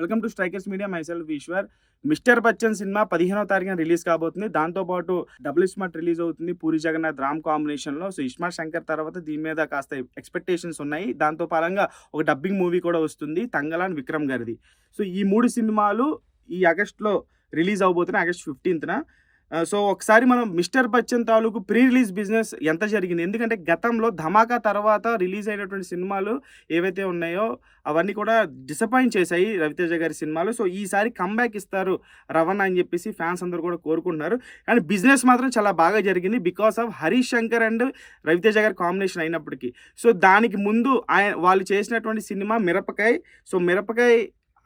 Welcome to strikers media myself Eeshwar. Mister Bachchan cinema పదిహేనవ తారీఖున release కాబోతుంది. దాంతోపాటు డబుల్ ఇస్మార్ట్ రిలీజ్ అవుతుంది పూరి జగన్నాథ్ రామ్ కాంబినేషన్లో. సో ఇస్మార్ట్ శంకర్ తర్వాత దీని మీద కాస్త ఎక్స్పెక్టేషన్స్ ఉన్నాయి. దాంతో పరంగా ఒక డబ్బింగ్ మూవీ కూడా వస్తుంది తంగలాన్ విక్రమ్ గారిది. సో ఈ మూడు సినిమాలు ఈ ఆగస్ట్లో రిలీజ్ అవబోతున్నాయి ఆగస్ట్ ఫిఫ్టీన్త్న. సో ఒకసారి మనం మిస్టర్ బచ్చన్ తాలూకు ప్రీ రిలీజ్ బిజినెస్ ఎంత జరిగింది? ఎందుకంటే గతంలో ధమాకా తర్వాత రిలీజ్ అయినటువంటి సినిమాలు ఏవైతే ఉన్నాయో అవన్నీ కూడా డిసప్పాయింట్ చేశాయి రవితేజ గారి సినిమాలు. సో ఈసారి కంబ్యాక్ ఇస్తారు రవణ అని చెప్పేసి ఫ్యాన్స్ అందరూ కూడా కోరుకుంటున్నారు. కానీ బిజినెస్ మాత్రం చాలా బాగా జరిగింది because of Harish Shankar and Ravi Teja గారి కాంబినేషన్ అయినప్పటికీ. సో దానికి ముందు ఆయన వాళ్ళు చేసినటువంటి సినిమా మిరపకాయ్. సో మిరపకాయ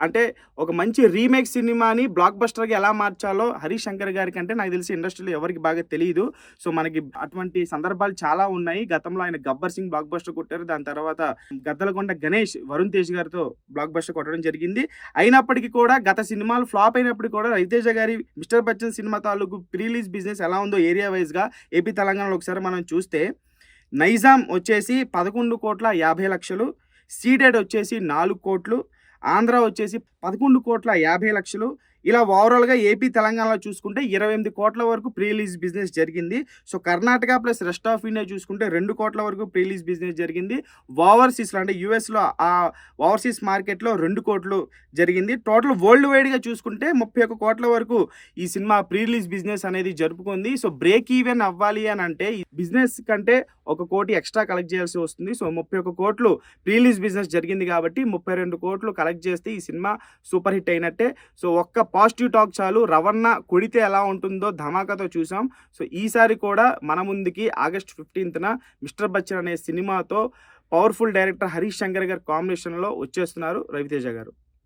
అంటే ఒక మంచి రీమేక్ సినిమాని బ్లాక్ బస్టర్గా ఎలా మార్చాలో హరీష్ శంకర్ గారికి అంటే నాకు తెలిసి ఇండస్ట్రీలో ఎవరికి బాగా తెలియదు సో మనకి అటువంటి సందర్భాలు చాలా ఉన్నాయి. గతంలో ఆయన గబ్బర్ సింగ్ బ్లాక్ బస్టర్ కొట్టారు. దాని తర్వాత గద్దలకొండ గణేష్ వరుణ్ తేజ్ గారితో బ్లాక్ బస్టర్ కొట్టడం జరిగింది. అయినప్పటికీ కూడా గత సినిమాలు ఫ్లాప్ అయినప్పటికీ కూడా రవితేజ గారి మిస్టర్ బచ్చన్ సినిమా తాలూకు ప్రీలీజ్ బిజినెస్ ఎలా ఉందో ఏరియా వైజ్గా ఏపీ తెలంగాణలో ఒకసారి మనం చూస్తే నైజాం వచ్చేసి పదకొండు కోట్ల యాభై లక్షలు సీడెడ్ వచ్చేసి నాలుగు కోట్లు ఆంధ్ర వచ్చేసి పదకొండు కోట్ల యాభై లక్షలు ఇలా ఓవరాల్గా ఏపీ తెలంగాణలో చూసుకుంటే ఇరవై ఎనిమిది కోట్ల వరకు ప్రీలీజ్ బిజినెస్ జరిగింది. So Karnataka plus rest of India చూసుకుంటే రెండు కోట్ల వరకు ప్రీలీజ్ బిజినెస్ జరిగింది. ఓవర్సీస్లో అంటే యూఎస్లో ఆ ఓవర్సీస్ మార్కెట్లో రెండు కోట్లు జరిగింది. టోటల్ వరల్డ్ వైడ్గా చూసుకుంటే ముప్పై ఒక్క కోట్ల వరకు ఈ సినిమా ప్రీలీజ్ బిజినెస్ అనేది జరుపుకుంది. సో బ్రేక్ ఈవెన్ అవ్వాలి అని అంటే ఈ బిజినెస్ కంటే ఒక కోటి ఎక్స్ట్రా కలెక్ట్ చేయాల్సి వస్తుంది. సో ముప్పై ఒక్క కోట్లు ప్రీలీజ్ బిజినెస్ జరిగింది కాబట్టి ముప్పై రెండు కోట్లు కలెక్ట్ చేస్తే ఈ సినిమా సూపర్ హిట్ అయినట్టే. సో ఒక్క పాజిటివ్ టాక్ చాలు. రవణ కొడితే ఎలా ఉంటుందో ధమాకాతో చూసాం. సో ఈసారి కూడా మన ముందుకి ఆగస్ట్ ఫిఫ్టీన్త్న మిస్టర్ బచ్చన్ అనే సినిమాతో పవర్ఫుల్ డైరెక్టర్ హరీష్ శంకర్ గారి కాంబినేషన్లో వచ్చేస్తున్నారు రవితేజ గారు.